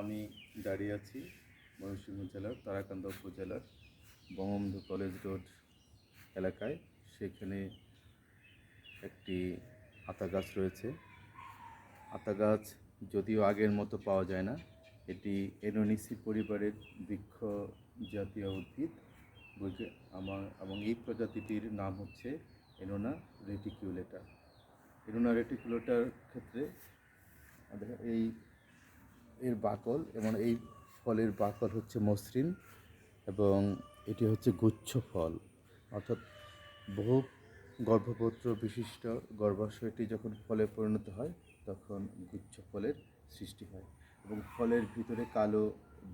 আমি দাঁড়িয়ে আছি ময়মনসিংহ জেলার তারাকান্দা উপজেলার বঙ্গবন্ধু কলেজ রোড এলাকায়। সেখানে একটি আতা গাছ রয়েছে। আতা গাছ যদিও আগের মতো পাওয়া যায় না, এটি এনোনিসি পরিবারের বৃক্ষ জাতীয় উদ্ভিদ। আমার এবং এই প্রজাতিটির নাম হচ্ছে এনোনা রেটিকিউলেটা এনোনা রেটিকুলেটার ক্ষেত্রে এই এর বাকল এবং এই ফলের বাকল হচ্ছে মসৃণ এবং এটি হচ্ছে গুচ্ছ ফল। অর্থাৎ বহু গর্ভপত্র বিশিষ্ট গর্ভাশয়টি যখন ফলে পরিণত হয়, তখন গুচ্ছ ফলের সৃষ্টি হয় এবং ফলের ভিতরে কালো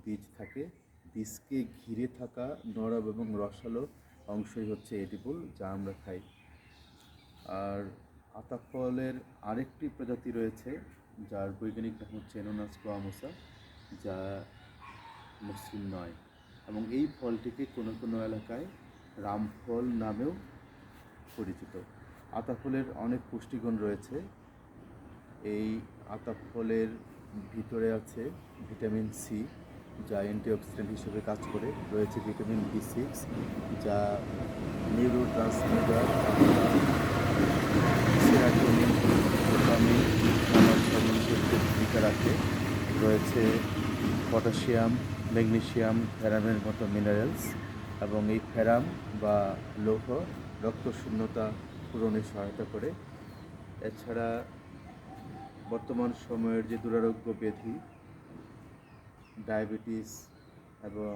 বীজ থাকে। বীজকে ঘিরে থাকা নরম এবং রসালো অংশই হচ্ছে এডিবল যা আমরা খাই। আর আতা ফলের আরেকটি প্রজাতি রয়েছে যার বৈজ্ঞানিক নাম হচ্ছে এনোনাস কোয়ামোসা, যা মসৃণ নয়। এবং এই ফলটিকে কোনো কোনো এলাকায় রামফল নামেও পরিচিত। আতা ফলের অনেক পুষ্টিগুণ রয়েছে। এই আতা ফলের ভিতরে আছে ভিটামিন সি যা অ্যান্টিঅক্সিডেন্ট হিসেবে কাজ করে। রয়েছে ভিটামিন বি সিক্স যা নিউরো ট্রান্সমিটার সেরাটোনিন ডোপামিন আমার সমন্বয়কে ভূমিকা রাখে রয়েছে পটাশিয়াম, ম্যাগনেশিয়াম, ফেরামের মতো মিনারেলস এবং এই ফেরাম বা লৌহ রক্তশূন্যতা পূরণে সহায়তা করে। এছাড়া বর্তমান সময়ের যে দুরারোগ্য ব্যাধি, ডায়াবেটিস এবং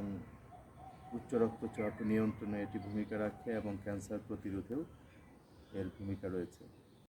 উচ্চ রক্তচাপ নিয়ন্ত্রণে এটি ভূমিকা রাখে এবং ক্যান্সার প্রতিরোধেও এর ভূমিকা রয়েছে।